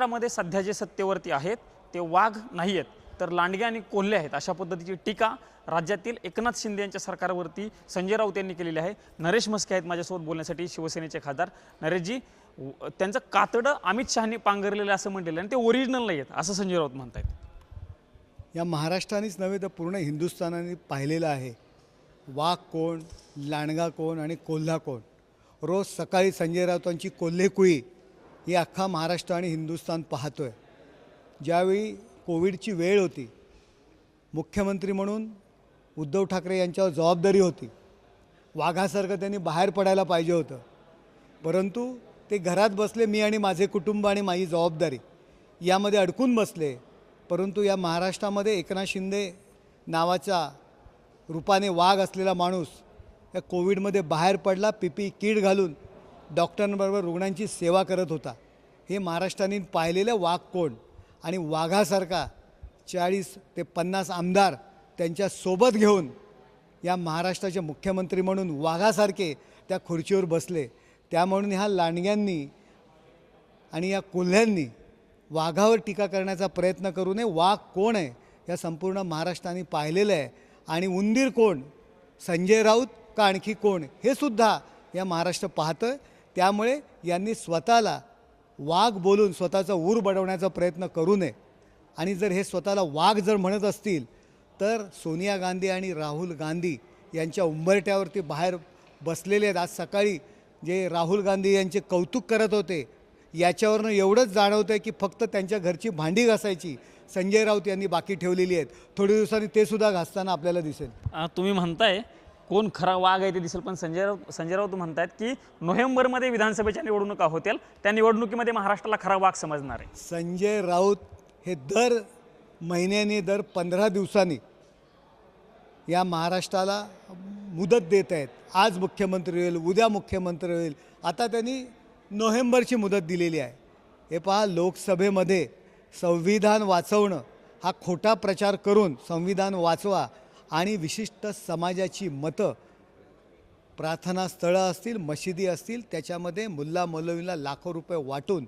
महाराष्ट्रामध्ये सध्या जे सत्तेवरती आहेत ते वाघ नाही आहेत तर लांडगे आणि कोल्हे आहेत अशा पद्धतीची टीका राज्यातील एकनाथ शिंदे यांच्या सरकारवरती संजय राऊत यांनी केलेली आहे. नरेश मस्के आहेत माझ्यासोबत बोलण्यासाठी शिवसेनेचे खासदार. नरेशजी त्यांचं कातडं अमित शहानी पांघरलेलं असं म्हटलेलं आणि ते ओरिजिनल नाही आहेत असं संजय राऊत म्हणतायत. या महाराष्ट्रानेच नव्हे तर पूर्ण हिंदुस्थानाने पाहिलेलं आहे. वाघ कोण लांडगा कोण आणि कोल्हा कोण? रोज सकाळी संजय राऊतांची कोल्हेकुळी ही अख्खा महाराष्ट्र आणि हिंदुस्थान पाहतो आहे ज्यावेळी कोविडची वेळ होती मुख्यमंत्री म्हणून उद्धव ठाकरे यांच्यावर जबाबदारी होती. वाघासारखं त्यांनी बाहेर पडायला पाहिजे होतं. परंतु ते घरात बसले मी आणि माझे कुटुंब आणि माझी जबाबदारी. यामध्ये अडकून बसले. परंतु या महाराष्ट्रामध्ये एकनाथ शिंदे नावाचा रूपाने वाघ असलेला माणूस या कोविडमध्ये बाहेर पडला पी पी किट घालून डॉक्टरांबरोबर रुग्णांची सेवा करत होता. हे महाराष्ट्राने पाहिलेलं वाघ कोण आणि वाघासारखा चाळीस ते पन्नास आमदार त्यांच्यासोबत घेऊन या महाराष्ट्राचे मुख्यमंत्री म्हणून वाघासारखे त्या खुर्चीवर बसले. त्यामुळे ह्या लांडग्यांनी आणि या कोल्ह्यांनी वाघावर टीका करण्याचा प्रयत्न करू नये. वाघ कोण आहे या संपूर्ण महाराष्ट्राने पाहिलेलं आहे. आणि उंदीर कोण? संजय राऊत का आणखी कोण? हे सुद्धा या महाराष्ट्र पाहतं त्यामुळे यांनी स्वतःला वाघ बोलून स्वतःचा ऊर बडवण्याचा प्रयत्न करू नये. आणि जर हे स्वतःला वाघ जर म्हणत असतील तर सोनिया गांधी आणि राहुल गांधी यांच्या उंबरट्यावरती बाहेर बसलेले आहेत. आज सकाळी जे राहुल गांधी यांचे कौतुक करत होते याच्यावरनं एवढंच जाणवतं आहे की फक्त त्यांच्या घरची भांडी घासायची संजय राऊत यांनी बाकी ठेवलेली आहेत. थोड्या दिवसांनी ते सुद्धा घासताना आपल्याला दिसेल. तुम्ही म्हणताय कोण खरा वाघ आहे ते दिसेल. पण संजय राऊत संजय राऊत म्हणतात की नोव्हेंबरमध्ये विधानसभेच्या निवडणुका होतील. त्या निवडणुकीमध्ये महाराष्ट्राला खरा वाघ समजणार आहे. संजय राऊत हे दर महिन्याने दर पंधरा दिवसांनी या महाराष्ट्राला मुदत देत आहेत. आज मुख्यमंत्री होईल उद्या मुख्यमंत्री होईल. आता त्यांनी नोव्हेंबरची मुदत दिलेली आहे. हे पहा लोकसभेमध्ये संविधान वाचवणं हा खोटा प्रचार करून संविधान वाचवा आणि विशिष्ट समाजाची मतं प्रार्थनास्थळं असतील मशिदी असतील त्याच्यामध्ये मुल्ला मौलवीला लाखो रुपये वाटून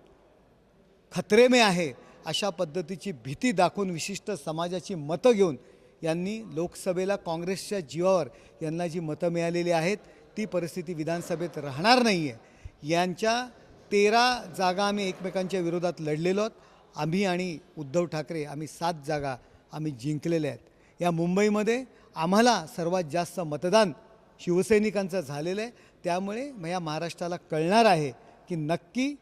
खतरे में आहे अशा पद्धतीची भीती दाखवून विशिष्ट समाजाची मतं घेऊन यांनी लोकसभेला काँग्रेसच्या जीवावर यांना जी मतं मिळालेली आहेत ती परिस्थिती विधानसभेत राहणार नाही आहे यांच्या तेरा जागा आम्ही एकमेकांच्या विरोधात लढलेलो आहोत. आम्ही आणि उद्धव ठाकरे आम्ही सात जागा आम्ही जिंकलेल्या आहेत. या मुंबईमध्ये आम्हाला सर्वात जास्त मतदान शिवसैनिकांचं झालेलं आहे. त्यामुळे मग या महाराष्ट्राला कळणार आहे की नक्की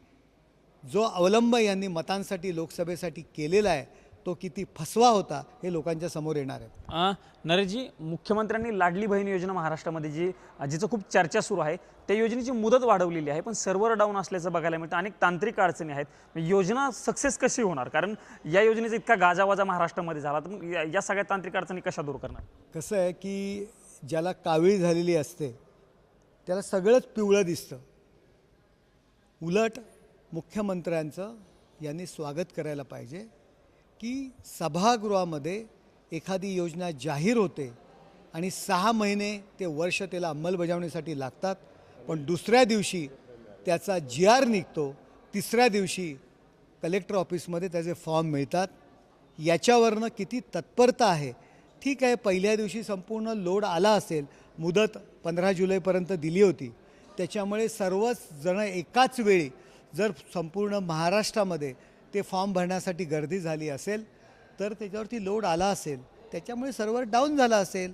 जो अवलंब यांनी मतांसाठी लोकसभेसाठी केलेला आहे तो किती फसवा होता हे लोकांच्या समोर येणार आहे अं, नरेशजी मुख्यमंत्र्यांनी लाडली बहीण योजना महाराष्ट्रामध्ये जी जिचं खूप चर्चा सुरू आहे त्या योजनेची मुदत वाढवलेली आहे पण सर्व्हर डाऊन असल्याचं बघायला मिळतं. अनेक तांत्रिक अडचणी आहेत. योजना सक्सेस कशी होणार? कारण या योजनेचा इतका गाजावाजा महाराष्ट्रामध्ये झाला तर मग या- या सगळ्या तांत्रिक अडचणी कशा दूर करणार? कसं आहे की ज्याला कावीळ झालेली असते त्याला सगळंच पिवळं दिसतं. उलट मुख्यमंत्र्यांचं यांनी स्वागत करायला पाहिजे. की सभागृहामध्ये एखादी योजना जाहीर होते आणि सहा महिने ते वर्ष त्याला अंमलबजावणीसाठी लागतात पण दुसऱ्या दिवशी त्याचा जी आर निघतो तिसऱ्या दिवशी कलेक्टर ऑफिसमध्ये त्याचे फॉर्म मिळतात. याच्यावरनं किती तत्परता आहे? ठीक आहे पहिल्या दिवशी संपूर्ण लोड आला असेल मुदत पंधरा जुलैपर्यंत दिली होती. त्याच्यामुळे सर्वच जण एकाच वेळी जर संपूर्ण महाराष्ट्रामध्ये ते फॉर्म भरण्यासाठी गर्दी झाली असेल तर त्याच्यावरती लोड आला असेल त्याच्यामुळे सर्व्हर डाऊन झाला असेल.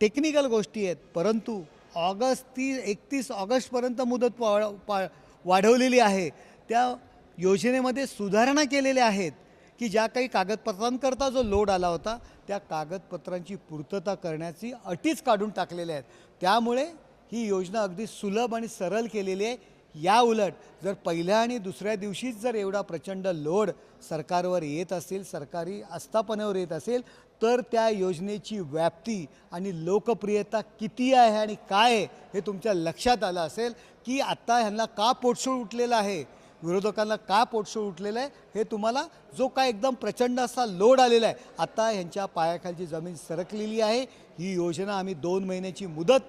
टेक्निकल गोष्टी आहेत परंतु ऑगस्ट ती एकतीस ऑगस्टपर्यंत मुदत पा पा वाढवलेली आहे. त्या योजनेमध्ये सुधारणा केलेल्या आहेत की ज्या काही कागदपत्रांकरता जो लोड आला होता त्या कागदपत्रांची पूर्तता करण्याची अटीच काढून टाकलेल्या आहेत. त्यामुळे ही योजना अगदी सुलभ आणि सरळ केलेली आहे. या उलट जर पहिल्या आणि दुसऱ्या दिवशीच जर एवढा प्रचंड लोड सरकारवर येत असेल सरकारी आस्थापनेवर येत असेल तर त्या योजनेची व्याप्ती आणि लोकप्रियता किती आहे आणि काय आहे हे तुमच्या लक्षात आलं असेल की आत्ता ह्यांना का पोटसूळ उठलेलं आहे? विरोधकांना का पोटसूळ उठलेलं आहे? हे तुम्हाला जो काय एकदम प्रचंड असा लोड आलेला आहे आत्ता ह्यांच्या पायाखालची जमीन सरकलेली आहे. ही योजना आम्ही दोन महिन्याची मुदत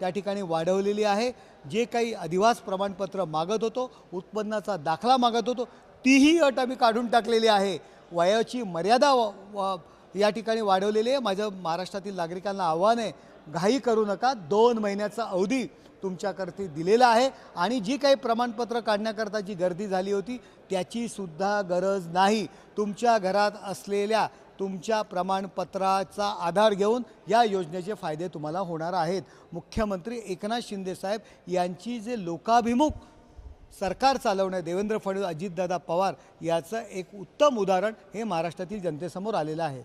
त्या ठिकाणी वाढवलेली आहे. जे काही अधिवास प्रमाणपत्र मागत होतो उत्पन्नाचा दाखला मागत होतो तीही अट आम्ही काढून टाकलेली आहे. वयाची मर्यादा व- या ठिकाणी वाढवलेली आहे. माझं महाराष्ट्रातील नागरिकांना आव्हान आहे घाई करू नका. दोन महिन्याचा अवधी तुमच्याकरती दिलेला आहे आणि जी काही प्रमाणपत्र काढण्याकरता जी गर्दी झाली होती त्याची सुद्धा गरज नाही. तुमच्या घरात असलेल्या तुमच्या प्रमाणपत्राचा आधार घेऊन या योजनेचे फायदे तुम्हाला होणार आहेत. मुख्यमंत्री एकनाथ शिंदेसाहेब यांची जे लोकाभिमुख सरकार चालवणं देवेंद्र फडणवीस अजितदादा पवार याचं एक उत्तम उदाहरण हे महाराष्ट्रातील जनतेसमोर आलेलं आहे.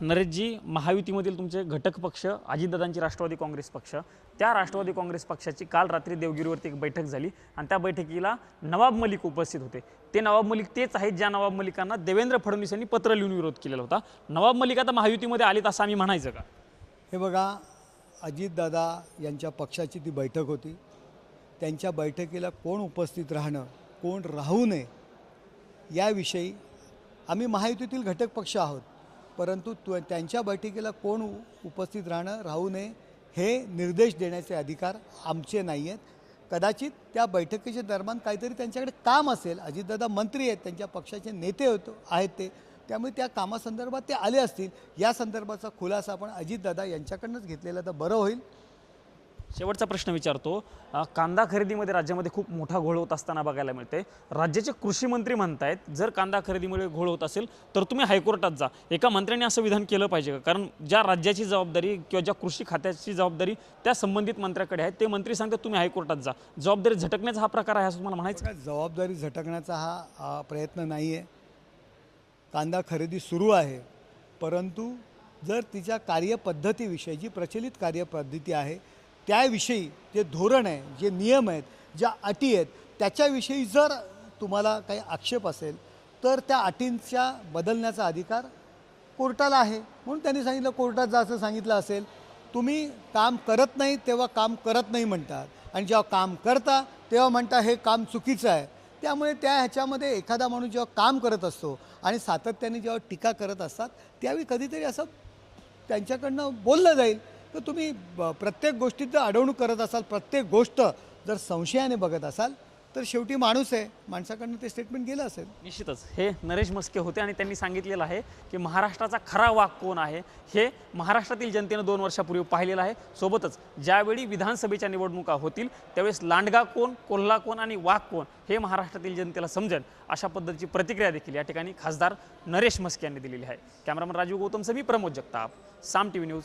नरेशजी महायुतीमधील तुमचे घटक पक्ष अजितदादांची राष्ट्रवादी काँग्रेस पक्ष त्या राष्ट्रवादी काँग्रेस पक्षाची काल रात्री देवगिरीवरती एक बैठक झाली आणि त्या बैठकीला नवाब मलिक उपस्थित होते. ते नवाब मलिक तेच आहेत ज्या नवाब मलिकांना देवेंद्र फडणवीस यांनी पत्र लिहून विरोध केलेला होता. नवाब मलिक आता महायुतीमध्ये आलेत असं आम्ही म्हणायचं का? हे बघा अजितदादा यांच्या पक्षाची ती बैठक होती. त्यांच्या बैठकीला कोण उपस्थित राहणं कोण राहू नये याविषयी आम्ही महायुतीतील घटक पक्ष आहोत. परंतु तु त्यांच्या बैठकीला कोण उ- उपस्थित राहणं राहू नये हे निर्देश देण्याचे अधिकार आमचे नाही आहेत कदाचित त्या बैठकीच्या दरम्यान काहीतरी त्यांच्याकडे काम असेल. अजितदादा मंत्री आहेत त्यांच्या पक्षाचे नेते होतो आहेत ते. त्यामुळे त्या कामासंदर्भात ते आले असतील. या संदर्भाचा खुलासा आपण अजितदादा यांच्याकडनंच घेतलेला तर बरं होईल. शेवटचा प्रश्न विचारतो. कांदा खरेदीमध्ये राज्यामध्ये खूप मोठा घोळ होत असताना बघायला मिळते. राज्याचे कृषी मंत्री म्हणतायत जर कांदा खरेदीमुळे घोळ होत असेल तर तुम्ही हायकोर्टात जा. एका मंत्र्याने असं विधान केलं पाहिजे का? कारण ज्या राज्याची जबाबदारी किंवा ज्या कृषी खात्याची जबाबदारी त्या संबंधित मंत्र्याकडे आहे ते मंत्री सांगतात तुम्ही हायकोर्टात जा. जबाबदारी झटकण्याचा हा प्रकार आहे असं तुम्हाला म्हणायचं जबाबदारी झटकण्याचा हा प्रयत्न नाही आहे कांदा खरेदी सुरू आहे परंतु जर तिच्या कार्यपद्धतीविषयी जी प्रचलित कार्यपद्धती आहे त्याविषयी जे धोरण आहे जे नियम आहेत ज्या अटी आहेत त्याच्याविषयी जर तुम्हाला काही आक्षेप असेल तर त्या अटींच्या बदलण्याचा अधिकार कोर्टाला आहे. म्हणून त्यांनी सांगितलं कोर्टात जा असं सांगितलं असेल तुम्ही काम करत नाही तेव्हा काम करत नाही म्हणतात. आणि जेव्हा काम करता तेव्हा म्हणता हे काम चुकीचं आहे. त्यामुळे त्या ह्याच्यामध्ये एखादा माणूस जेव्हा काम करत असतो आणि सातत्याने जेव्हा टीका करत असतात त्यावेळी कधीतरी असं त्यांच्याकडनं बोललं जाईल. तर तुम्ही ब- प्रत्येक गोष्टीत जर अडवणूक करत असाल प्रत्येक गोष्ट जर संशयाने बघत असाल तर शेवटी माणूस आहे. माणसाकडनं ते स्टेटमेंट गेलं असेल. निश्चितच. हे नरेश मस्के होते आणि त्यांनी सांगितलेलं आहे की महाराष्ट्राचा खरा वाक कोण आहे हे महाराष्ट्रातील जनतेनं दोन वर्षापूर्वी पाहिलेलं आहे. सोबतच ज्यावेळी विधानसभेच्या निवडणुका होतील त्यावेळेस लांडगा कोण कोल्हा कोण आणि वाक कोण हे महाराष्ट्रातील जनतेला समजेल अशा पद्धतीची प्रतिक्रिया देखील या ठिकाणी खासदार नरेश मस्के यांनी दिलेली आहे. कॅमेरामन राजीव गौतमचं मी Pramod Jagtap Saam T V news